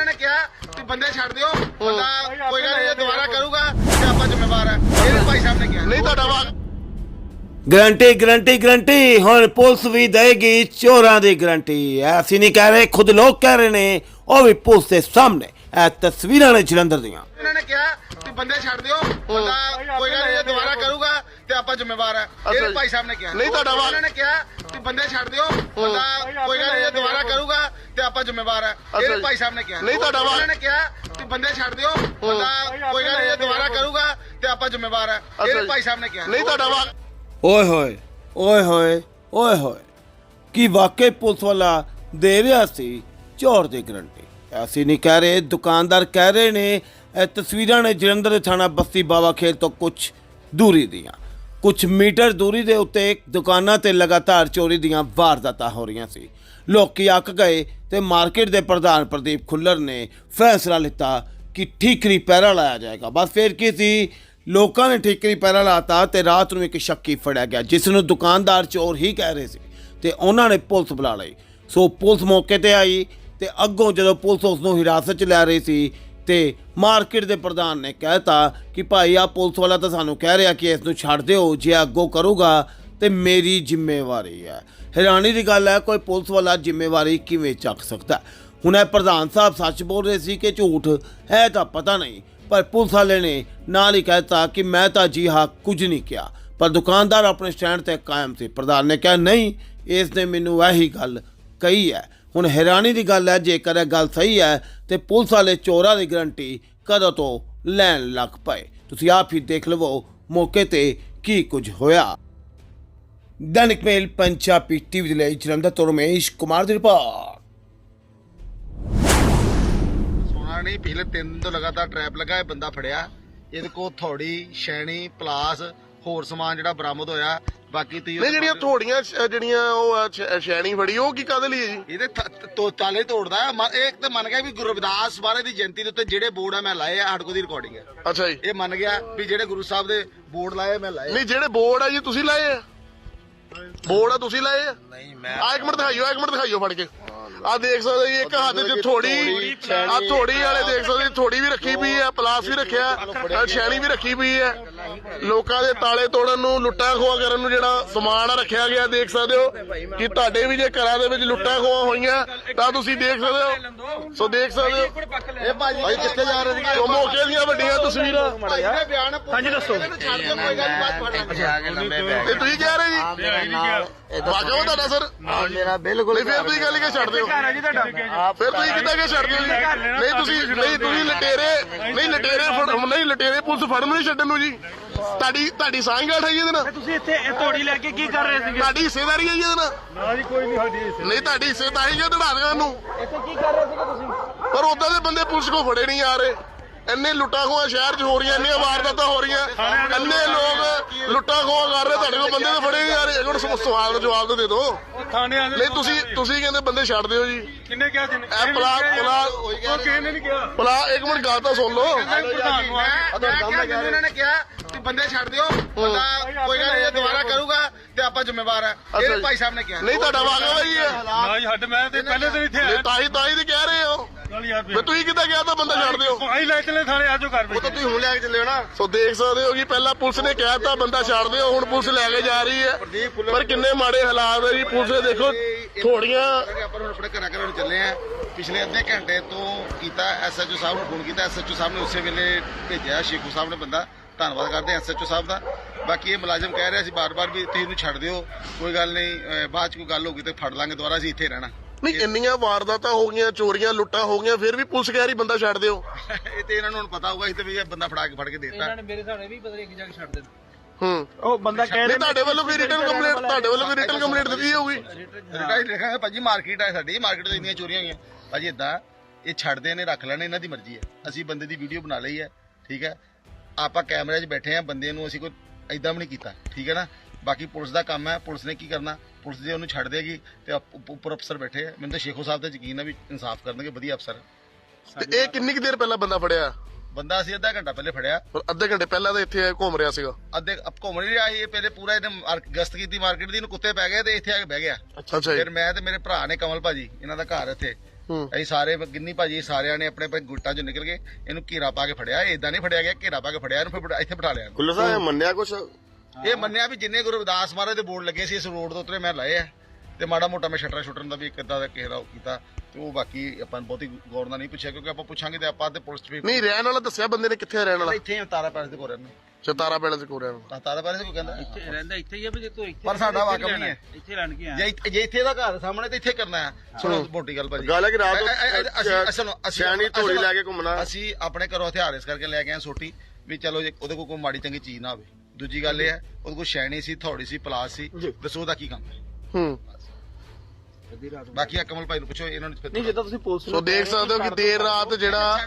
ਉਹਨਾਂ ਨੇ ਕਿਹਾ ਕਿ ਬੰਦੇ ਛੱਡ ਦਿਓ ਬੰਦਾ ਕੋਈ ਗੱਲ ਨਹੀਂ ਦੁਬਾਰਾ ਕਰੂਗਾ ਤੇ ਆਪਾਂ ਜ਼ਿੰਮੇਵਾਰ ਆ। ਇਹ ਭਾਈ ਸਾਹਿਬ ਨੇ ਕਿਹਾ। ਨਹੀਂ ਤੁਹਾਡਾ ਵਾ ਗਰੰਟੀ ਗਰੰਟੀ ਗਰੰਟੀ। ਹੁਣ ਪੁਲਿਸ ਵੀ ਦੇਗੀ ਚੋਰਾਂ ਦੀ ਗਰੰਟੀ। ਐਸੀ ਨਹੀਂ ਕਹਿ ਰਹੇ ਖੁਦ ਲੋਕ ਕਹਿ ਰਹੇ ਨੇ। ਉਹ ਵੀ ਪੁਲਿਸ ਦੇ ਸਾਹਮਣੇ। ਇਹ ਤਸਵੀਰਾਂ ਨੇ ਜਲੰਧਰ ਦੀਆਂ। ਉਹਨਾਂ ਨੇ ਕਿਹਾ ਕਿ ਬੰਦੇ ਛੱਡ ਦਿਓ ਬੰਦਾ ਕੋਈ ਗੱਲ ਨਹੀਂ ਦੁਬਾਰਾ ਕਰੂਗਾ ਤੇ ਆਪਾਂ ਜ਼ਿੰਮੇਵਾਰ ਆ। ਅੱਛਾ ਇਹ ਜੀ। ਭਾਈ ਸਾਹਿਬ ਨੇ ਕਿਹਾ। ਨਹੀਂ ਤੁਹਾਡਾ ਵਾ- ਉਹਨਾਂ ਨੇ ਕਿਹਾ ਬੰਦੇ ਛੱਡ ਦਿਓ। ਬੰਦਾ ਕੋਈ ਗੱਲ ਨਹੀਂ ਦੁਬਾਰਾ ਕਰੂਗਾ ਤੇ ਆਪਾਂ ਜ਼ਿੰਮੇਵਾਰ ਆ। ਇਹ। ਭਾਈ ਸਾਹਿਬ ਨੇ ਕਿਹਾ। ਨਹੀਂ ਤੁਹਾਡਾ ਵਾ- ਉਹਨਾਂ ਨੇ ਕਿਹਾ ਕਿ ਬੰਦੇ ਛੱਡ ਦਿਓ। ਬੰਦਾ ਕੋਈ ਗੱਲ ਨਹੀਂ ਦੁਬਾਰਾ ਕਰੂਗਾ ਤੇ ਆਪਾਂ ਜ਼ਿੰਮੇਵਾਰ ਆ। ਇਹ। ਭਾਈ ਸਾਹਿਬ ਨੇ ਕਿਹਾ। ਨਹੀਂ ਤੁਹਾਡਾ ਵਾ ਓਏ ਹੋਏ ਓਏ ਹੋਏ ਓਏ ਹੋਏ। ਕੀ ਵਾਕਈ ਪੁਲਿਸ ਵਾਲਾ ਦੇ ਰਿਹਾ ਸੀ ਚੋਰ ਦੀ ਗਰੰਟੀ? ਐਸੀ ਨਹੀਂ ਕਹਿ ਰਹੇ ਦੁਕਾਨਦਾਰ ਕਹਿ ਰਹੇ ਨੇ ਇਹ ਤਸਵੀਰਾਂ ਨੇ ਜਲੰਧਰ ਦੇ ਥਾਣਾ ਬਸਤੀ ਬਾਵਾ ਖੇਲ ਤੋਂ ਕੁਝ ਦੂਰੀ ਦੀਆਂ। ਕੁਝ ਮੀਟਰ ਦੂਰੀ ਦੇ ਉੱਤੇ ਦੁਕਾਨਾਂ ਤੇ ਲਗਾਤਾਰ ਚੋਰੀ ਦੀਆਂ ਵਾਰਦਾਤਾਂ ਹੋ ਰਹੀਆਂ ਸੀ। ਲੋਕੀ ਅੱਕ ਗਏ ਤੇ ਮਾਰਕੀਟ ਦੇ ਪ੍ਰਧਾਨ ਪ੍ਰਦੀਪ ਖੁੱਲਰ ਨੇ ਫੈਸਲਾ ਲਿੱਤਾ ਕਿ ਠੀਕਰੀ ਪਹਿਰਾ ਲਾਇਆ ਜਾਏਗਾ। ਬਸ ਫਿਰ ਕੀ ਸੀ? ਲੋਕਾਂ ਨੇ ਠੀਕਰੀ ਪਹਿਰਾ ਲਾਤਾ ਤੇ ਰਾਤ ਨੂੰ ਇੱਕ ਸ਼ੱਕੀ ਫੜਿਆ ਗਿਆ, ਜਿਸ ਨੂੰ ਦੁਕਾਨਦਾਰ ਚੋਰ ਹੀ ਕਹਿ ਰਹੇ ਸੀ ਤੇ ਉਹਨਾਂ ਨੇ ਪੁਲਿਸ ਬੁਲਾ ਲਈ। ਸੋ ਪੁਲਿਸ ਮੌਕੇ ਤੇ ਆਈ ਤੇ ਅੱਗੋਂ ਜਦੋਂ ਪੁਲਿਸ ਉਸ ਨੂੰ ਹਿਰਾਸਤ 'ਚ ਲੈ ਰਹੀ ਸੀ ਤੇ ਮਾਰਕੀਟ ਦੇ ਪ੍ਰਧਾਨ ਨੇ ਕਹਿਤਾ ਕਿ ਭਾਈ ਆ ਪੁਲਿਸ ਵਾਲਾ ਤਾਂ ਸਾਨੂੰ ਕਹਿ ਰਿਹਾ ਕਿ ਇਸ ਨੂੰ ਛੱਡ ਦਿਓ, ਜੇ ਅੱਗੋਂ ਕਰੂਗਾ ਤੇ ਮੇਰੀ ਜ਼ਿੰਮੇਵਾਰੀ ਹੈ। ਹੈਰਾਨੀ ਦੀ ਗੱਲ ਹੈ, ਕੋਈ ਪੁਲਿਸ ਵਾਲਾ ਜ਼ਿੰਮੇਵਾਰੀ ਕਿਵੇਂ ਚੱਕ ਸਕਦਾ? ਹੁਣ ਇਹ ਪ੍ਰਧਾਨ ਸਾਹਿਬ ਸੱਚ ਬੋਲ ਰਹੇ ਸੀ ਕਿ ਝੂਠ ਹੈ ਤਾਂ ਪਤਾ ਨਹੀਂ, ਪਰ ਪੁਲਿਸ ਵਾਲੇ ਨੇ ਨਾਲ ਹੀ ਕਹਿਤਾ ਕਿ ਮੈਂ ਤਾਂ ਜੀ ਹਾਂ ਕੁਝ ਨਹੀਂ ਕਿਹਾ, ਪਰ ਦੁਕਾਨਦਾਰ ਆਪਣੇ ਸਟੈਂਡ ਤੇ ਕਾਇਮ ਸੀ। ਪ੍ਰਧਾਨ ਨੇ ਕਿਹਾ, ਨਹੀਂ, ਇਸ ਨੇ ਮੈਨੂੰ ਇਹੀ ਗੱਲ ਕਹੀ ਹੈ ਹੁਣ ਹੈਰਾਨੀ ਦੀ ਗੱਲ ਹੈ, ਜੇਕਰ ਇਹ ਗੱਲ ਸਹੀ ਹੈ, ਤੇ ਪੁਲਿਸ ਵਾਲੇ ਚੋਰਾਂ ਦੀ ਗਰੰਟੀ ਕਦੋਂ ਤੋਂ ਲੈਣ ਲੱਗ ਪਏ? ਤੁਸੀਂ ਆਪ ਹੀ ਦੇਖ ਲਵੋ ਮੌਕੇ ਤੇ ਕੀ ਕੁਝ ਹੋਇਆ। ਦੈਨਿਕ ਮੇਲ ਪੰਜਾਬੀ ਟੀਵੀ ਦੇ ਲਈ ਜਲੰਧਰ ਤੋਂ ਰਮੇਸ਼ ਕੁਮਾਰ ਦੀ ਰਿਪੋਰਟ। ਸੋਨਾ ਨਹੀਂ, ਪਿਛਲੇ 3 ਤੋਂ ਲਗਾਤਾਰ ਟ੍ਰੈਪ ਲੱਗਾ ਇਹ ਬੰਦਾ ਫੜਿਆ। ਇਹਦੇ ਕੋਲ ਥੋੜੀ ਸ਼ੈਣੀ ਪਲਾਸ ਹੋਰ ਸਮਾਨ ਜਿਹੜਾ ਬਰਾਮਦ ਹੋਇਆ ਬਾਕੀ ਤੁਸੀਂ ਨਹੀਂ ਜਿਹੜੀਆਂ ਥੋੜੀਆਂ ਜਿਹੜੀਆਂ ਉਹ ਸ਼ੈਣੀ ਫੜੀ ਉਹ ਕੀ ਕਾਦੇ ਲਈ ਹੈ ਜੀ? ਇਹਦੇ ਤੋ ਤਾਲੇ ਤੋੜਦਾ ਇਹ ਇੱਕ ਤਾਂ ਮੰਨ ਗਿਆ ਵੀ ਗੁਰੂ ਰਵਿਦਾਸ ਬਾਰੇ ਦੀ ਜਯੰਤੀ ਦੇ ਉੱਤੇ ਜਿਹੜੇ ਬੋਰਡ ਆ ਮੈਂ ਲਾਏ ਆ ਕੋਲ ਦੀ ਰਿਕਾਰਡਿੰਗ ਹੈ ਅੱਛਾ ਜੀ। ਇਹ ਮੰਨ ਗਿਆ ਵੀ ਜਿਹੜੇ ਗੁਰੂ ਸਾਹਿਬ ਦੇ ਬੋਰਡ ਲਾਏ ਮੈਂ ਲਾਏ ਨਹੀਂ ਜਿਹੜੇ ਬੋਰਡ ਆ ਜੀ ਤੁਸੀਂ ਲਾਏ ਆ? ਬੋਰਡ ਆ ਤੁਸੀਂ ਲਾਏ ਆ? ਨਹੀਂ ਮੈਂ ਆ ਇੱਕ ਮਿੰਟ ਦਿਖਾਈਓ ਇੱਕ ਮਿੰਟ ਦਿਖਾਈਓ ਫੜ ਕੇ। ਆ ਦੇਖ ਸਕਦੇ ਜੀ ਇੱਕ ਹੱਥ 'ਚ ਥੋੜੀ ਆ ਥੋੜੀ ਵਾਲੇ ਦੇਖ ਸਕਦੇ ਜੀ ਥੋੜੀ ਵੀ ਰੱਖੀ ਪਈ ਹੈ ਪਲਾਸ ਵੀ ਰੱਖਿਆ ਸ਼ੈਣੀ ਵੀ ਰੱਖੀ ਪਈ ਹੈ ਲੋਕਾਂ ਦੇ ਤਾਲੇ ਤੋੜਨ ਨੂੰ ਲੁੱਟਾਂ ਖੋਆ ਕਰਨ ਨੂੰ ਜਿਹੜਾ ਸਮਾਨ ਰੱਖਿਆ ਗਿਆ ਦੇਖ ਸਕਦੇ ਹੋ ਕਿ ਤੁਹਾਡੇ ਵੀ ਜੇ ਘਰਾਂ ਦੇ ਵਿੱਚ ਲੁੱਟਾਂ ਖੋਆ ਹੋਈਆਂ ਤਾਂ ਤੁਸੀਂ ਦੇਖ ਸਕਦੇ ਹੋ। ਸੋ ਦੇਖ ਸਕਦੇ ਹੋ। ਇਹ ਭਾਜੀ ਕਿੱਥੇ ਜਾ ਰਹੇ ਸੋ ਮੌਕੇ ਦੀਆਂ ਵੱਡੀਆਂ ਤਸਵੀਰਾਂ। ਭਾਈ ਹਾਂਜੀ ਦੱਸੋ। ਤੇ ਤੁਸੀਂ ਕਹਿ ਰਹੇ ਜੀ? ਵਾਕਿਆ ਉਹ ਤੁਹਾਡਾ ਸਰ? ਮੇਰਾ ਬਿਲਕੁਲ ਨਹੀਂ ਫਿਰ ਤੁਸੀਂ ਗੱਲ ਕਿ ਛੱਡ ਦਿਓ। ਫਿਰ ਤੁਸੀਂ ਕਿੱਦਾਂ ਕਿ ਛੱਡ ਦਿਓ ਜੀ? ਨਹੀਂ ਤੁਸੀਂ ਨਹੀਂ ਤੁਸੀਂ ਲਟੇਰੇ ਨਹੀਂ ਲਟੇਰੇ ਫੜ ਨਹੀਂ ਲਟੇਰੇ ਪੁਲਿਸ ਫੜਨ ਨਹੀਂ ਛੱਡਣ ਨੂੰ ਜੀ। ਤੁਹਾਡੀ ਤੁਹਾਡੀ ਸਾਂਝਗਾਠ ਹੈ ਜੀ ਇਹਦੇ ਨਾਲ। ਤੁਸੀਂ ਇੱਥੇ ਇਹ ਤੋੜੀ ਲੈ ਕੇ ਕੀ ਕਰ ਰਹੇ ਸੀਗੇ? ਤੁਹਾਡੀ ਹਿੱਸੇਦਾਰੀ ਹੈ ਜੀ ਇਹਦੇ ਨਾਲ। ਨਾ ਜੀ ਕੋਈ ਨਹੀਂ ਸਾਡੀ ਨਹੀਂ ਤੁਹਾਡੀ ਹਿੱਸੇਦਾਰੀ ਜੇ ਦੜਾ ਦੇਗਾ ਨੂੰ। ਇੱਥੇ ਕੀ ਕਰ ਰਹੇ ਸੀਗੇ ਤੁਸੀਂ? ਪਰ ਉਦਾਂ ਦੇ ਬੰਦੇ ਪੁਲਿਸ ਕੋ ਫੜੇ ਨਹੀਂ ਆ ਰਹੇ। ਇੰਨੇ ਲੁੱਟਾਂ ਖੋਹਾਂ ਸ਼ਹਿਰ 'ਚ ਹੋ ਰਹੀਆਂ ਇੰਨੀਆਂ ਵਾਰਦਾਤਾਂ ਹੋ ਰਹੀਆਂ। ਇੰਨੇ ਲੋਕ ਲੁੱਟਾਂ ਖੋਹਾਂ ਕਰ ਰਹੇ ਤੁਹਾਡੇ ਕੋਲ ਬੰਦੇ ਤਾਂ ਫੜੇ ਨਹੀਂ ਆ ਰਹੇ। ਇੱਕ ਮਿੰਟ ਸਵਾਲ ਦਾ ਜਵਾਬ ਤਾਂ ਦੇ ਦਿਓ। ਥਾਣੇ ਆ ਨਹੀਂ ਤੁਸੀਂ ਤੁਸੀਂ ਕਹਿੰਦੇ ਬੰਦੇ ਛੱਡ ਦਿਓ ਜੀ। ਕਿੰਨੇ ਕਿਹਾ ਜੀ ਇਹ ਪਲਾ ਪਲਾ ਉਹ ਕਿਸੇ ਨੇ ਨਹੀਂ ਕਿਹਾ? ਪਲਾ ਇੱਕ ਮਿੰਟ ਗੱਲ ਤਾਂ ਸੁਣ ਲਓ। ਪ੍ਰਧਾਨ ਨੂੰ ਮੈਂ ਕਿਹਾ ਇਹਨਾਂ ਨੇ ਕਿਹਾ ਕਿ ਬੰਦੇ ਛੱਡ ਦਿਓ ਬੰਦਾ ਕੋਈ ਗੱਲ ਨਹੀਂ ਦੁਬਾਰਾ ਕਰੂਗਾ ਤੇ ਆਪਾਂ ਜ਼ਿੰਮੇਵਾਰ ਆ। ਅੱਛਾ ਇਹ ਜੀ। ਭਾਈ ਸਾਹਿਬ ਨੇ ਕਿਹਾ। ਨਹੀਂ ਤੁਹਾਡਾ ਵਾਗਾ ਹੀ ਹੈ ਨਾ ਜੀ ਹੱਡ ਮੈਂ ਤੇ ਪਹਿਲੇ ਦਿਨ ਇੱਥੇ ਆਇਆ। ਤਾਂ ਹੀ ਤਾਂ ਹੀ ਤੇ ਕਹਿ ਰਹੇ ਹੋ। ਵੀ ਤੁਸੀਂ ਕਿੱਦਾਂ ਗਿਆ ਤਾਂ ਬੰਦਾ ਛੱਡ ਦਿਓ? ਆਈ ਲੈ ਚਲੇ ਥਾਣੇ ਆਜੋ ਕਰ ਉਹ ਤਾਂ ਤੁਸੀਂ ਹੁਣ ਲੈ ਕੇ ਚੱਲੇ ਹੋ ਨਾ। ਸੋ ਦੇਖ ਸਕਦੇ ਹੋ ਕਿ ਪਹਿਲਾਂ ਪੁਲਿਸ ਨੇ ਕਹਿਤਾ ਬੰਦਾ ਛੱਡ ਦਿਓ ਹੁਣ ਪੁਲਿਸ ਲੈ ਕੇ ਜਾ ਰਹੀ ਹੈ। ਪਰ ਕਿੰਨੇ ਮਾੜੇ ਹਾਲਾਤ ਹੈ ਜੀ ਪੁਲਿਸ ਦੇ ਦੇਖੋ ਥੋੜੀਆਂ ਆਪਾਂ ਹੁਣ ਆਪਣੇ ਘਰਾਂ ਘਰਾਂ ਚੱਲੇ ਆ ਪਿਛਲੇ ਅੱਧੇ ਘੰਟੇ ਤੋਂ ਕੀਤਾ ਐਸਐਚਓ ਸਾਹਿਬ ਨੂੰ ਫੋਨ ਕੀਤਾ ਐਸਐਚਓ ਸਾਹਿਬ ਨੇ ਉਸੇ ਵੇਲੇ ਭੇਜਿਆ ਸ਼ੇਖੂ ਸਾਹਿਬ ਨੇ ਬੰਦਾ। ਧੰਨਵਾਦ ਕਰਦੇ ਐਸਐਚਓ ਸਾਹਿਬ ਦਾ। ਬਾਕੀ ਇਹ ਮੁਲਾਜ਼ਮ ਕਹਿ ਰਿਹਾ ਸੀ ਬਾਰ-ਬਾਰ ਵੀ ਤੁਸੀਂ ਇਹਨੂੰ ਛੱਡ ਦਿਓ ਕੋਈ ਗੱਲ ਨਹੀਂ ਬਾਅਦ ਚ ਕੋਈ ਗੱਲ ਹੋਗੀ ਤੇ ਫੜ ਲਾਂਗੇ ਦੁਬਾਰਾ ਅਸੀਂ ਇੱਥੇ ਰਹਿਣਾ। ਨਹੀਂ ਇੰਨੀਆਂ ਵਾਰਦਾਤਾਂ ਹੋ ਗਈਆਂ ਚੋਰੀਆਂ ਲੁੱਟਾਂ ਹੋ ਗਈਆਂ ਫਿਰ ਵੀ ਪੁਲਿਸ ਕਹਿ ਰਹੀ ਬੰਦਾ ਛੱਡ ਦਿਓ। ਇਹ ਤੇ ਇਹਨਾਂ ਨੂੰ ਹੁਣ ਪਤਾ ਹੋਊਗਾ ਸੀ ਤੇ ਵੀ ਇਹ ਬੰਦਾ ਫੜਾ ਕੇ ਫੜ ਕੇ ਦੇਤਾ। ਮੇਰੇ ਸਾਹਣੇ ਵੀ ਪਤਾ ਨਹੀਂ ਕਿ ਜਾ ਕੇ ਛੱਡ ਦੇਣ ਹੂੰ। ਉਹ ਬੰਦਾ ਕਹਿ ਨਹੀਂ ਤੁਹਾਡੇ ਵੱਲੋਂ ਕੋਈ ਰਿਟਰਨ ਕੰਪਲੇਂਟ ਤੁਹਾਡੇ ਵੱਲੋਂ ਕੋਈ ਰਿਟਰਨ ਕੰਪਲੇਂਟ ਦਿੱਤੀ ਹੋਊਗੀ? ਰਿਟਾਈ ਲਿਖਾਂਗੇ ਭਾਜੀ ਮਾਰਕੀਟ ਹੈ ਸਾਡੀ ਮਾਰਕੀਟ ਤੋਂ ਇੰਨੀਆਂ ਚੋਰੀਆਂ ਹੋਈਆਂ। ਭਾਜੀ ਇਦਾਂ ਇਹ ਛੱਡਦੇ ਨੇ ਰੱਖ ਲੈਣੇ ਇਹਨਾਂ ਦੀ ਮਰਜ਼ੀ ਹੈ। ਅਸੀਂ ਬੰਦੇ ਦੀ ਵੀਡੀਓ ਬਣਾ ਲਈ ਹੈ ਠੀਕ ਹੈ? ਆਪਾਂ ਕੈਮਰੇ 'ਚ ਬੈਠੇ ਆ ਬੰਦੇ ਨੂੰ ਅਸੀਂ ਕੋਈ ਐਦਾਂ ਵੀ ਨਹੀਂ ਕੀਤਾ ਠੀਕ ਹੈ ਨਾ? ਬਾਕੀ ਪੁਲਿਸ ਦਾ ਕੰਮ ਹੈ ਪੁਲਿਸ ਨੇ ਕੀ ਕਰਨਾ? ਪੁਲਿਸ ਜੇ ਉਹਨੂੰ ਛੱਡ ਦੇਗੀ ਤੇ ਆਪ- ਉੱਪਰ ਅਫਸਰ ਬੈਠੇ ਆ। ਮੈਨੂੰ ਤਾਂ ਸ਼ੇਖੋ ਸਾਹਿਬ ਤੇ ਯਕੀਨ ਹੈ ਵੀ ਇਨਸਾਫ ਕਰਨਗੇ ਵਧੀਆ ਅਫਸਰ। ਤੇ ਇਹ ਕਿੰਨੀ ਕੁ ਦੇਰ ਪਹਿਲਾਂ ਬੰਦਾ ਫੜਿਆ? ਬੰਦਾ ਅਸੀਂ ਅੱਧਾ ਘੰਟਾ ਪਹਿਲੇ ਫੜਿਆ। ਪਰ ਅੱਧੇ ਘੰਟੇ ਪਹਿਲਾਂ ਤਾਂ ਇੱਥੇ ਘੁੰਮ ਰਿਹਾ ਸੀਗਾ। ਅੱਧੇ ਅਪ ਘੁੰਮ ਨਹੀਂ ਰਿਹਾ ਇਹ ਪਹਿਲੇ ਪੂਰਾ ਇਹਨੇ ਮਾਰ- ਗਸ਼ਤ ਕੀਤੀ ਮਾਰਕੀਟ ਦੀ ਇਹਨੂੰ ਕੁੱਤੇ ਪੈ ਗਏ ਤੇ ਇੱਥੇ ਆ ਕੇ ਬਹਿ ਗਿਆ। ਅੱਛਾ ਜੀ। ਫਿਰ ਮੈਂ ਤੇ ਮੇਰੇ ਭਰਾ ਨੇ ਕਮਲ ਭਾਜੀ ਇਹਨਾਂ ਦਾ ਘਰ ਇੱਥੇ। ਹੂੰ। ਅਸੀਂ ਸਾਰੇ ਗਿੰਨੀ ਭਾਜੀ ਸਾਰਿਆਂ ਨੇ ਆਪਣੇ ਆਪਣੇ ਗੁੱਟਾਂ ਚੋਂ ਨਿਕਲ ਕੇ ਇਹਨੂੰ ਘੇਰਾ ਪਾ ਕੇ ਫੜਿਆ ਇਦਾਂ ਨਹੀਂ ਫੜਿਆ ਗਿਆ ਘੇਰਾ ਪਾ ਕੇ ਫੜਿਆ ਇਹਨੂੰ ਫਿਰ ਇੱਥੇ ਬਿਠਾ ਲਿਆ। ਇਹਨੂੰ। ਖੁੱਲਰ ਸਾਹਿਬ ਮੰਨਿਆ ਕੁਛ? ਇਹ ਮੰਨਿਆ ਵੀ ਜਿੰਨੇ ਗੁਰੂ ਰਵਿਦਾਸ ਮਹਾਰਾਜ ਦੇ ਬੋਰਡ ਲੱਗੇ ਸੀ ਇਸ ਰੋਡ ਦੇ ਉੱਤੇ ਮੈਂ ਲਾਏ ਆ। ਤੇ ਮਾੜਾ ਮੋਟਾ ਮੈਂ ਸ਼ਟਰ ਸ਼ੁਟਰਨ ਦਾ ਵੀ ਇੱਕ ਅੱਧਾ ਦਾ ਉਹ ਕੀਤਾ ਤੇ ਉਹ ਬਾਕੀ ਆਪਾਂ ਬਹੁਤੀ ਗੌਰ ਨਾਲ ਨਹੀਂ ਪੁੱਛਿਆ ਕਿਉਂਕਿ ਆਪਾਂ ਪੁੱਛਾਂਗੇ ਤੇ ਆਪਾਂ ਤੇ ਪੁਲਿਸ ਵੀ ਨਹੀਂ ਰਹਿਣ ਵਾਲਾ ਦੱਸਿਆ ਬੰਦੇ ਨੇ ਕਿੱਥੇ ਰਹਿਣ ਵਾਲਾ? ਇੱਥੇ ਹੀ ਤਾਰਾ ਪੈਸ ਦੇ ਕੋਲ ਰਹਿੰਦੇ। ਚਤਾਰਾ ਪੈਲਸ ਕੋ ਰਹਿਣ ਵਾਲਾ। ਤਾਰਾ ਪੈਸ ਕੋਈ ਕਹਿੰਦਾ। ਇੱਥੇ ਰਹਿੰਦਾ ਇੱਥੇ ਹੀ ਆ ਵੀ ਜੇ ਤੂੰ ਇੱਥੇ ਪਰ ਸਾਡਾ ਵਾਕਮ ਨਹੀਂ ਹੈ। ਇੱਥੇ ਲੈਣ ਕੇ ਜੇ ਜੇ ਇੱਥੇ ਦਾ ਘਰ ਸਾਹਮਣੇ ਤੇ ਇੱਥੇ ਕਰਨਾ ਹੈ। ਸੁਣੋ ਮੋਟੀ ਗੱਲ ਭਾਜੀ। ਗੱਲ ਹੈ ਕਿ ਰਾਤ ਅਸੀਂ ਸਿਆਣੀ ਅਸਲ- ਲੈ ਕੇ ਘੁੰਮਣਾ। ਅਸੀਂ ਆਪਣੇ ਘਰੋਂ ਹਥਿਆਰ ਇਸ ਕਰਕੇ ਲੈ ਕੇ ਆਏ ਸੋਟੀ ਵੀ ਚਲੋ ਜੇ ਉਹਦੇ ਕੋਲ ਕੋਈ ਮਾੜੀ ਚੰਗੀ ਚੀਜ਼ ਨਾ ਹੋਵੇ। ਦੂਜੀ ਗੱਲ ਇਹ ਹੈ ਉਹਦੇ ਕੋਲ ਸ਼ੈਣੀ ਸੀ ਥੋੜੀ ਸੀ ਪਲਾਸ ਸੀ ਦੱਸੋ ਉਹਦਾ ਕੀ ਕੰਮ ਹੈ। ਹੂੰ। ਬਾਕੀ ਆ ਕਮਲ ਭਾਈ ਨੂੰ ਪੁੱਛੋ ਇਹਨਾਂ ਨੂੰ ਨਹੀਂ ਜਿੱਦਾਂ ਤੁਸੀਂ ਪੁਲਿਸ ਸੋ ਦੇਖ ਸਕਦੇ ਹੋ ਕਿ ਦੇਰ ਰਾਤ ਜਿਹੜਾ।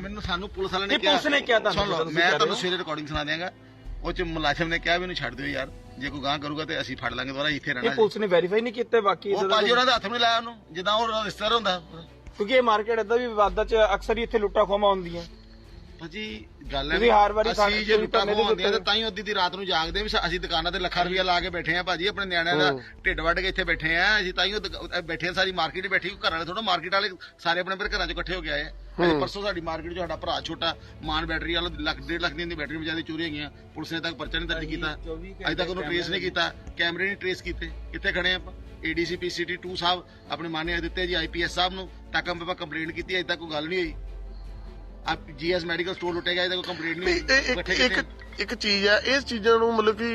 ਮੈਨੂੰ ਸਾਨੂੰ ਪੁਲਿਸ ਵਾਲਿਆਂ ਨੇ ਨਹੀਂ, ਪੁਲਿਸ ਨੇ ਕਿਹਾ ਤੁਹਾਨੂੰ, ਮੈਂ ਕਹਿ ਤੁਹਾਨੂੰ। ਸਵੇਰੇ ਰਿਕਾਰਡਿੰਗ ਸੁਣਾ ਦਿਆਂਗਾ। ਉਹ ਚ ਮੁਲਾਜ਼ਮ ਨੇ ਕਿਹਾ ਵੀ ਇਹਨੂੰ ਛੱਡ ਦਿਓ ਯਾਰ ਜੇ ਕੋਈ ਗਾਂ ਕਰੂਗਾ ਤੇ ਅਸੀਂ ਫੜ ਲਾਂਗੇ ਦੁਬਾਰਾ ਇੱਥੇ ਇਹ ਰਹਿਣਾ ਪੁਲਿਸ ਨੇ ਵੈਰੀਫਾਈ ਨਹੀਂ ਕੀਤੇ ਬਾਕੀ ਉਹ ਭਾਜੀ ਉਹਨਾਂ ਦੇ ਹੱਥ ਨਹੀਂ ਲਾਇਆ ਉਹਨੂੰ ਜਿੱਦਾਂ ਉਹ ਰਿਸ਼ਤੇਦਾਰ ਹੁੰਦਾ। ਕਿਉਂਕਿ ਇਹ ਮਾਰਕੀਟ ਇਦਾਂ ਵੀ ਵਿਵਾਦਾਂ 'ਚ ਅਕਸਰ ਹੀ ਇੱਥੇ ਲੁੱਟਾ ਖੋਮਾ ਹੁੰਦੀਆਂ। ਭਾਜੀ ਗੱਲ ਹੈ ਤੁਸੀਂ ਹਰ ਵਾਰੀ ਅਸੀਂ ਜੇ ਲੁੱਟਾ ਧਰਨੇ ਦੇ ਖੋਹਦੇ ਆ ਤਾਂ ਉੱਤੇ- ਤਾਂ ਹੀ ਅੱਧੀ ਦੀ ਰਾਤ ਨੂੰ ਜਾਗਦੇ ਆ ਵੀ ਅਸੀਂ ਦੁਕਾਨਾਂ ਤੇ ਲੱਖਾਂ ਰੁਪਇਆ ਲਾ ਕੇ ਬੈਠੇ ਆ ਭਾਜੀ ਆਪਣੇ ਨਿਆਣਿਆਂ ਦਾ ਢਿੱਡ ਵੱਢ ਕੇ ਇੱਥੇ ਬੈਠੇ ਆ ਅਸੀਂ ਤਾਂ ਹੀ ਬੈਠੇ ਆ ਸਾਰੀ ਮਾਰਕੀਟ ਬੈਠੀ ਘਰ ਵਾਲੇ ਥੋੜਾ ਮਾਰਕੀਟ ਵਾਲੇ ਸਾਰੇ ਆਪਣੇ ਆਪਣੇ ਘਰਾਂ ਚੋਂ ਇਕੱਠੇ ਹੋ ਕੇ ਆਏ ਆ। ਅੱਜ ਪਰਸੋਂ ਸਾਡੀ ਮਾਰਕੀਟ 'ਚ ਸਾਡਾ ਭਰਾ ਛੋਟਾ ਮਾਨ ਬੈਟਰੀ ਵਾਲਾ ਲੱਖ ਡੇਢ ਲੱਖ ਦੀ ਬੈਟਰੀ ਵਜਾਦੀ ਚੋਰੀ ਹੈਗੀਆਂ। ਪੁਲਿਸ ਨੇ ਤੱਕ ਪਰਚਾ ਨਹੀਂ ਦਰਜ ਕੀਤਾ। ਅਜੇ ਤੱਕ ਉਹਨੂੰ ਟ੍ਰੇਸ ਨਹੀਂ ਕੀਤਾ। ਕੈਮਰੇ ਨਹੀਂ ਟ੍ਰੇਸ ਕੀਤੇ। ਕਿੱਥੇ ਖੜੇ ਆਪਾਂ? ਏਡੀਸੀ ਪੀਸੀਟੀ 2 ਸਾਹਿਬ ਆਪਣੇ ਮਾਨੇ ਦਿੱਤੇ ਜੀ ਆਈਪੀਐਸ ਸਾਹਿਬ ਨੂੰ। ਤੱਕ ਆਪਾਂ ਕੰਪਲੇਂਟ ਕੀਤੀ ਅਜੇ ਤੱਕ ਕੋਈ ਗੱਲ ਨਹੀਂ ਹੋਈ। ਆ ਜੀਐਸ ਮੈਡੀਕਲ ਸਟੋਰ ਲੁੱਟੇ ਗਏ ਇਹਦਾ ਕੋਈ ਕੰਪਲੇਂਟ ਨਹੀਂ ਇਕੱਠੇ ਇੱਕ? ਇੱਕ ਚੀਜ਼ ਹੈ ਇਸ ਚੀਜ਼ਾਂ ਨੂੰ ਮਤਲਬ ਕਿ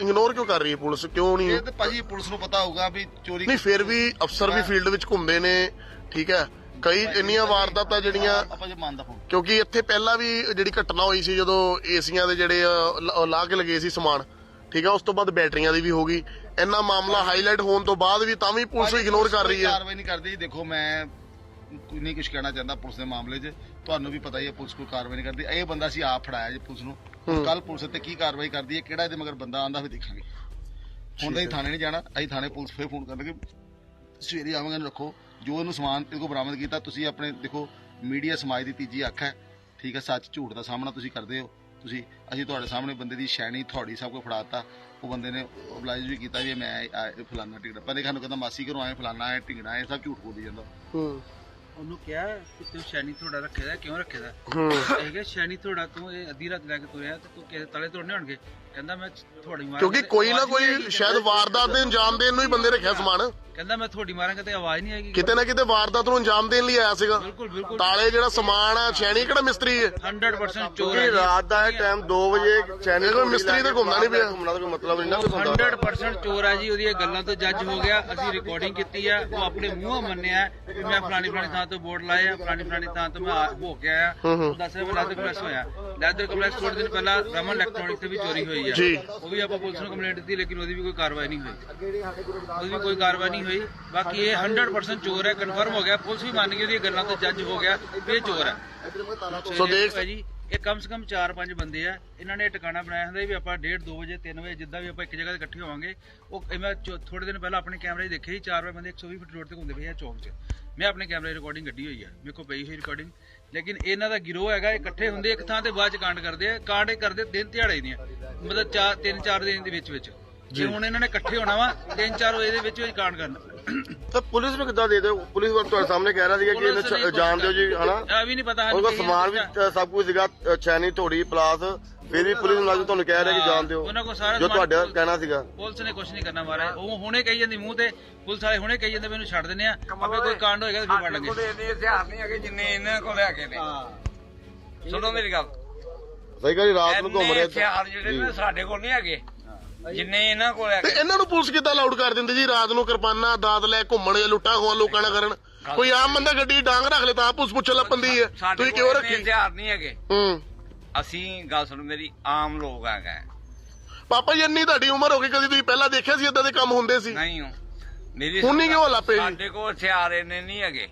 ਇਗਨੋਰ ਕਿਉਂ ਕਰ ਰਹੀ ਹੈ ਪੁਲਿਸ? ਕਿਉਂ ਨਹੀਂ? ਇਹ ਤਾਂ ਭਾਜੀ ਪੁਲਿਸ ਨੂੰ ਪਤਾ ਹੋਊਗਾ ਵੀ ਚੋਰੀ ਨਹੀਂ ਫਿਰ ਵੀ ਅਫਸਰ ਵੀ ਫੀਲਡ ਵਿੱਚ ਘੁੰਮਦੇ ਨੇ ਠੀਕ ਹੈ? ਕਈ ਇੰਨੀਆਂ ਵਾਰਦਾਤਾਂ ਜਿਹੜੀਆਂ ਆਪਾਂ ਕਿਉਂਕਿ ਇੱਥੇ ਪਹਿਲਾਂ ਵੀ ਜਿਹੜੀ ਘਟਨਾ ਹੋਈ ਸੀ ਜਦੋਂ ਏਸੀਆਂ ਦੇ ਜਿਹੜੇ ਲ- ਕੇ ਲਗੇ ਸੀ ਸਮਾਨ ਠੀਕ ਹੈ? ਉਸ ਤੋਂ ਬਾਅਦ ਬੈਟਰੀਆਂ ਦੀ ਵੀ ਹੋ ਗਈ। ਇੰਨਾ ਮਾਮਲਾ ਹਾਈਲਾਈਟ ਹੋਣ ਤੋਂ ਬਾਅਦ ਵੀ ਤਾਂ ਵੀ ਪੁਲਿਸ ਇਗਨੋਰ ਕਰ ਰਹੀ ਹੈ। ਕਾਰਵਾਈ ਨਹੀਂ ਕਰਦੀ। ਦੇਖੋ ਮੈਂ ਨਹੀਂ ਕੁਝ ਕਹਿਣਾ ਚਾਹੁੰਦਾ ਪੁਲਿਸ ਦੇ ਮਾਮਲੇ 'ਚ। ਤੁਹਾਨੂੰ ਵੀ ਪਤਾ ਹੀ ਹੈ ਪੁਲਿਸ ਕੋਈ ਕਾਰਵਾਈ ਨਹੀਂ ਕਰਦੀ। ਇਹ ਬੰਦਾ ਸੀ ਆਪ ਫੜਾਇਆ ਜੀ ਪੁਲਿਸ ਨੂੰ। ਕੱਲ ਪੁਲਿਸ ਤੇ ਕੀ ਕਾਰਵਾਈ ਕਰਦੀ ਹੈ ਕਿਹੜਾ ਇਹਦੇ ਮਗਰ ਬੰਦਾ ਆਂਦਾ ਫਿਰ ਦੇਖਾਂਗੇ। ਹੁਣ ਤਾਂ ਅਸੀਂ ਥਾਣੇ ਨਹੀਂ ਜਾਣਾ ਅਸੀਂ ਥਾਣੇ ਪੁਲਿਸ ਫੇਰ ਫੋਨ ਕਰਨਗੇ ਸਵੇਰੇ ਆਵਾਂਗੇ ਰੱਖੋ। ਜੋ ਇਹਨੂੰ ਸਮਾਨ ਇਹਦੇ ਕੋਲ ਬਰਾਮਦ ਕੀਤਾ ਤੁਸੀਂ ਆਪਣੇ ਦੇਖੋ ਮੀਡੀਆ ਸਮਾਜ ਦੀ ਤੀਜੀ ਅੱਖ ਹੈ। ਠੀਕ ਹੈ ਸੱਚ ਝੂਠ ਦਾ ਸਾਹਮਣਾ ਤੁਸੀਂ ਕਰਦੇ ਹੋ। ਤੁਸੀਂ ਅਸੀਂ ਤੁਹਾਡੇ ਸਾਹਮਣੇ ਬੰਦੇ ਦੀ ਸ਼ੈਣੀ ਥੋੜੀ ਸਭ ਕੋ ਫੜਾਤਾ। ਉਹ ਬੰਦੇ ਨੇ ਅਬਲਾਈਜ਼ ਵੀ ਕੀਤਾ ਵੀ ਮੈਂ ਫਲਾਨਾ ਟਿਕਟ ਪਹਿਲੇ ਸਾਨੂੰ ਕਹਿੰਦਾ ਮਾਸੀ ਘਰੋਂ ਆਏ ਫਲਾਨਾ ਹੈ ਟਿਕਣਾ ਹੈ ਸਭ ਝੂਠ ਬੋਲੀ ਜਾਂਦਾ। ਹੂੰ। ਉਹਨੂੰ ਕਿਹਾ ਕਿ ਤੂੰ ਸ਼ੈਣੀ ਥੋੜਾ ਰੱਖੇਦਾ ਕਿਉਂ ਰੱਖੇਦਾ? ਹੂੰ। ਇਹ ਕਿ ਸ਼ੈਣੀ ਥੋੜਾ ਤੂੰ ਇਹ ਅੱਧੀ ਰਾਤ ਲੈ ਕੇ ਤੁਰਿਆ ਤੇ ਤੂੰ ਕਿਸੇ ਤਲੇ ਤੋੜਨੇ ਹੋਣਗੇ। ਕਹਿੰਦਾ ਮੈਂ ਥੋੜੀ ਮਾਰ ਕਿਉਂਕਿ ਕੋਈ ਨਾ ਕੋਈ ਸ਼ਾਇਦ ਵਾਰਦਾਤ ਦੇ ਅੰਜਾਮ ਦੇਣ ਨੂੰ ਹੀ ਬੰਦੇ ਰੱਖਿਆ ਸਮਾਨ। ਕਹਿੰਦਾ ਮੈਂ ਥੋੜੀ ਮਾਰਾਂਗਾ ਤੇ ਆਵਾਜ਼ ਨਹੀਂ ਆਏਗੀ। ਕਿਤੇ ਨਾ ਕਿਤੇ ਵਾਰਦਾਤ ਨੂੰ ਅੰਜਾਮ ਦੇਣ ਲਈ ਆਇਆ ਸੀਗਾ। ਬਿਲਕੁਲ ਬਿਲਕੁਲ। ਤਾਲੇ ਜਿਹੜਾ ਸਮਾਨ ਆ ਛੈਣੀ ਕਿਹੜਾ ਮਿਸਤਰੀ ਹੈ? 100% ਚੋਰ ਹੈ। ਰਾਤ ਦਾ ਇਹ ਟਾਈਮ 2 ਵਜੇ ਚੈਨਲ ਕੋਈ ਮਿਸਤਰੀ ਤਾਂ ਘੁੰਮਦਾ ਨਹੀਂ ਪਿਆ। ਘੁੰਮਣਾ ਤਾਂ ਕੋਈ ਮਤਲਬ ਨਹੀਂ ਨਾ ਕੋਈ ਬੰਦਾ 100% ਚੋਰ ਹੈ ਜੀ ਉਹਦੀਆਂ ਗੱਲਾਂ ਤੋਂ ਜੱਜ ਹੋ ਗਿਆ। ਅਸੀਂ ਰਿਕਾਰਡਿੰਗ ਕੀਤੀ ਹੈ ਉਹ ਆਪਣੇ ਮੂੰਹੋਂ ਮੰਨਿਆ ਕਿ ਮੈਂ ਫਲਾਣੀ ਫਲਾਣੀ ਥਾਂ ਤੋਂ ਬੋਰਡ ਲਾਇਆ ਫਲਾਣੀ ਫਲਾਣੀ ਥਾਂ ਤੋਂ ਮੈਂ ਆ- ਹੋ ਕੇ ਆਇਆ। ਉਹ ਦੱਸ ਰਿਹਾ ਲੈਦਰ ਕੰਪਲੈਕਸ ਹੋਇਆ ਲੈਦਰ ਕੰਪਲੈਕਸ ਥੋੜੇ ਦਿਨ ਪਹਿਲਾਂ ਰਮਨ ਇਲੈਕਟ੍ਰੋਨਿਕਸ ਤੇ ਵੀ ਚੋਰੀ ਹੋਈ ਹੈ ਜੀ। ਉਹ ਵੀ ਆਪਾਂ ਪੁਲਿਸ ਨੂੰ ਕੰਪਲੇਂਟ ਦਿੱਤੀ ਲੇਕਿਨ ਉਹਦੀ ਵੀ ਕੋਈ ਕਾਰਵਾਈ ਨਹੀਂ ਹੋਈ। ਉਹਦੀ ਵੀ ਕੋਈ ਕਾਰਵਾਈ ਨਹੀਂ ਹੋਈ। ਬਾਕੀ ਇਹ 100% ਚੋਰ ਹੈ ਕਨਫਰਮ ਹੋ ਗਿਆ। ਪੁਲਿਸ ਵੀ ਮੰਨ ਗਈ ਉਹਦੀਆਂ ਗੱਲਾਂ ਤੋਂ ਜੱਜ ਹੋ ਗਿਆ ਵੀ ਇਹ ਚੋਰ ਹੈ। ਸੋ ਦੇਖ- ਭਾਜੀ ਇਹ ਕਮ ਸੇ ਕਮ 4-5 ਬੰਦੇ ਆ ਇਹਨਾਂ ਨੇ ਟਿਕਾਣਾ ਬਣਾਇਆ ਹੁੰਦਾ ਵੀ ਆਪਾਂ 1:30 2 ਵਜੇ 3 ਵਜੇ ਜਿੱਦਾਂ ਵੀ ਆਪਾਂ ਇੱਕ ਜਗ੍ਹਾ ਤੇ ਇਕੱਠੇ ਹੋਵਾਂਗੇ ਉਹ ਮੈਂ ਥੋੜੇ ਦਿਨ ਪਹਿਲਾਂ ਆਪਣੇ ਕੈਮਰੇ 'ਚ ਦੇਖੇ ਸੀ 4 ਵਜੇ ਬੰਦੇ 120 ਫੁੱਟ ਰੋਡ ਤੇ ਘੁੰਮਦੇ ਪਏ ਆ ਚੌਕ 'ਚ। ਮੈਂ ਆਪਣੇ ਕੈਮਰੇ ਰਿਕਾਰਡਿੰਗ ਕੱਢੀ ਹੋਈ ਆ ਮੇਰੇ ਕੋਲ ਪਈ ਹੋਈ ਰਿਕਾਰਡਿੰਗ ਲੇਕਿਨ ਇਹਨਾਂ ਦਾ ਗਿਰੋਹ ਹੈਗਾ ਇਹ ਇਕੱਠੇ ਹੁੰਦੇ ਇੱਕ ਥਾਂ ਤੇ ਬਾਅਦ ਚ ਕਾਂਡ ਕਰਦੇ ਆ ਕਾਂਡ ਕਰਦੇ ਦਿਨ ਦਿਹਾੜੇ ਦੀਆਂ ਮਤਲਬ 4 3 4 ਦਿਨ ਦੇ ਵਿੱਚ ਵਿੱਚ ਜੇ। ਹੁਣ ਇਹਨਾਂ ਨੇ ਇਕੱਠੇ ਹੋਣਾ ਵਾ 3 4 ਵਜੇ ਦੇ ਵਿੱਚ ਵਿੱਚ ਕਾਂਡ ਕਰਨਾ। ਤਾਂ ਪੁਲਿਸ ਨੂੰ ਕਿੱਦਾਂ ਦੇ ਦਿਓ? ਪੁਲਿਸ ਵਾਲ ਤੁਹਾਡੇ ਸਾਹਮਣੇ ਕਹਿ ਰਿਹਾ ਸੀਗਾ ਕਿ ਪੁਲਿਸ ਇਹਨੂੰ ਜਾਣ ਦਿਓ ਜੀ ਹਨਾ? ਆ ਵੀ ਨਹੀਂ ਪਤਾ ਉਹਦਾ ਸਮਾਨ ਵੀ ਸਭ ਕੁਝ ਸੀਗਾ ਚੈਨੀ ਥੋੜੀ ਪਲਾਸ। ਫਿਰ ਵੀ ਪੁਲਿਸ ਮੁਲਾਜ਼ਮ ਤੁਹਾਨੂੰ ਕਹਿ ਰਿਹਾ ਕਿ ਜਾਣ ਦਿਓ ਉਹਨਾਂ ਕੋਲ ਸਾਰਾ ਜੋ ਤੁਹਾਡਾ ਕਹਿਣਾ ਸੀਗਾ। ਪੁਲਿਸ ਨੇ ਕੁਝ ਨਹੀਂ ਕਰਨਾ ਮਾਰਾ ਉਹ ਹੁਣੇ ਕਹੀ ਜਾਂਦੀ ਮੂੰਹ ਤੇ ਪੁਲਿਸ ਵਾਲੇ ਹੁਣੇ ਕਹੀ ਜਾਂਦੇ ਮੈਨੂੰ ਛੱਡ ਦਿੰਦੇ ਆ। ਆਪੇ ਕੋਈ ਕਾਂਡ ਹੋਏਗਾ ਤਾਂ ਫਿਰ ਫੜ ਲਾਂਗੇ ਕੋਲੇ ਇੰਨੇ ਹਥਿਆਰ ਨਹੀਂ ਹੈਗੇ ਜਿੰਨੇ ਇਹਨਾਂ ਕੋਲ ਹੈਗੇ ਨੇ। ਸੁਣੋ ਮੇਰੀ ਗੱਲ। ਸਹੀ ਗੱਲ ਰਾਤ ਨੂੰ ਘੁੰਮ ਰਹੇ ਹਥਿਆਰ ਜਿਹੜੇ ਨੇ ਸਾਡੇ ਕੋਲ ਨਹੀਂ ਹੈਗੇ। ਜਿੰਨੇ ਇਹਨਾਂ ਕੋਲ ਤੇ ਹੈਗੇ ਇਹਨਾਂ ਨੂੰ ਪੁਲਿਸ ਕਿੱਦਾਂ ਅਲਾਉਡ ਕਰ ਦਿੰਦੀ ਜੀ? ਰਾਤ ਨੂੰ ਕਿਰਪਾਨਾਂ ਦਾਦ ਲੈ ਘੁੰਮਣ ਜਾਂ ਲੁੱਟਾਂ ਖੋਹ ਲੋਕਾਂ ਨਾਲ ਕਰਨ। ਕੋਈ ਆਮ ਬੰਦਾ ਗੱਡੀ ਡਾਂਗ ਰੱਖ ਲੈ ਤਾਂ ਪੁਲਿਸ ਪੁੱਛ ਲੱਪੰਦੀ ਹੈ। ਸਾਡੇ ਤੁਸੀਂ ਕੋਲ ਕਿਉਂ ਇੰਨੇ ਰੱਖੀ? ਹਥਿਆਰ ਨਹੀਂ ਹੈਗੇ। ਹੂੰ। ਅਸੀਂ ਗੱਲ ਸੁਣ ਮੇਰੀ ਆਮ ਲੋਕ ਹੈਗਾ ਪਾਪਾ ਜੀ ਇੰਨੀ ਤੁਹਾਡੀ ਉਮਰ ਹੋ ਗਈ ਕਦੀ ਤੁਸੀਂ ਪਹਿਲਾਂ ਦੇਖਿਆ ਸੀ ਇਦਾਂ ਦੇ ਕੰਮ ਹੁੰਦੇ ਸੀ? ਨਹੀਂ ਹੋ। ਮੇਰੀ ਹੁਣ ਨਹੀਂ ਕਿਉਂ ਲੱਪੇ ਜੀ? ਸਾਡੇ ਕੋਲ ਹਥਿਆਰ ਇੰਨੇ ਨਹੀਂ ਹੈਗੇ।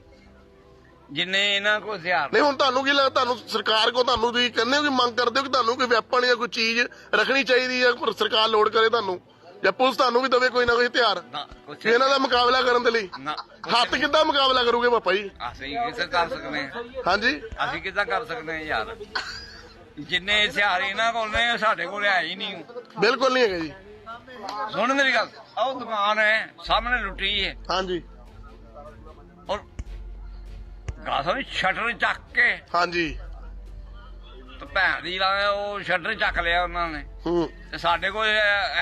ਜਿੰਨੇ ਇਹਨਾਂ ਕੋਲ ਹਥਿਆਰ ਨਹੀਂ ਹੁਣ ਤੁਹਾਨੂੰ ਕੀ ਲੱਗਦਾ? ਤੁਹਾਨੂੰ ਸਰਕਾਰ ਕੋ ਤੁਹਾਨੂੰ ਤੁਸੀਂ ਕਹਿੰਦੇ ਹੋ ਕਿ ਮੰਗ ਕਰਦੇ ਹੋ ਕਿ ਤੁਹਾਨੂੰ ਕੋਈ ਵੈਪਨ ਜਾਂ ਕੋਈ ਚੀਜ਼ ਰੱਖਣੀ ਚਾਹੀਦੀ ਹੈ ਪਰ ਸਰਕਾਰ ਲੋਡ ਕਰੇ ਤੁਹਾਨੂੰ? ਜਾਂ ਪੁਲਿਸ ਤੁਹਾਨੂੰ ਵੀ ਦਵੇ ਕੋਈ ਨਾ ਕੋਈ ਹਥਿਆਰ? ਨਾ ਕੁਛ ਕਿ ਇਹਨਾਂ ਦਾ ਮੁਕਾਬਲਾ ਕਰਨ ਦੇ ਲਈ? ਨਾ ਹੱਥ ਕਿੱਦਾਂ ਮੁਕਾਬਲਾ ਕਰੋਗੇ ਪਾਪਾ ਜੀ? ਅਸੀਂ ਕਿੱਦਾਂ ਕਰ ਸਕਦੇ ਹਾਂ? ਹਾਂਜੀ। ਅਸੀਂ ਕਿੱਦਾਂ ਕਰ ਸਕਦੇ ਹਾਂ ਯਾਰ? ਜਿੰਨੇ ਹਥਿਆਰ ਇਹਨਾਂ ਕੋਲ ਨੇ ਸਾਡੇ ਕੋਲ ਹੈ ਹੀ ਨਹੀਂ। ਬਿਲਕੁਲ ਨਹੀਂ ਹੈਗਾ ਜੀ। ਸੁਣ ਮੇਰੀ ਗੱਲ। ਆਹ ਦੁਕਾਨ ਹੈ ਸਾਹਮਣੇ ਲੁੱਟੀ ਹੈ। ਹਾਂਜੀ। ਕਾਸੋਂ ਸ਼ਟਰ ਚੱਕ ਕੇ? ਹਾਂਜੀ। ਤੇ ਭੈਣ ਦੀ ਲਾ ਉਹ ਸ਼ਟਰ ਚੱਕ ਲਿਆ ਉਹਨਾਂ ਨੇ। ਹੂੰ। ਤੇ ਸਾਡੇ ਕੋਲ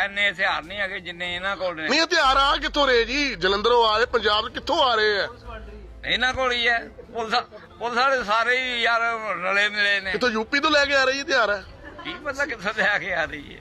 ਐਨੇ ਹਥਿਆਰ ਨਹੀਂ ਹੈਗੇ ਜਿੰਨੇ ਇਹਨਾਂ ਕੋਲ ਨੇ। ਨਹੀਂ ਹਥਿਆਰ ਆ ਕਿੱਥੋਂ ਰਹੇ ਜੀ? ਜਲੰਧਰੋਂ ਆ ਰਹੇ ਪੰਜਾਬ ਕਿੱਥੋਂ ਆ ਰਹੇ ਆ? ਇਹਨਾਂ ਕੋਲ ਹੀ ਹੈ ਪੁਲਿਸ ਪੁਲਿਸ ਵਾਲੇ ਸਾਰੇ ਹੀ ਯਾਰ ਰਲੇ ਮਿਲੇ ਨੇ। ਕਿੱਥੋਂ ਯੂਪੀ ਤੋਂ ਲੈ ਕੇ ਆ ਰਹੇ ਹਥਿਆਰ? ਕੀ ਪਤਾ ਕਿੱਥੋਂ ਲੈ ਕੇ ਆ ਰਹੀ ਹੈ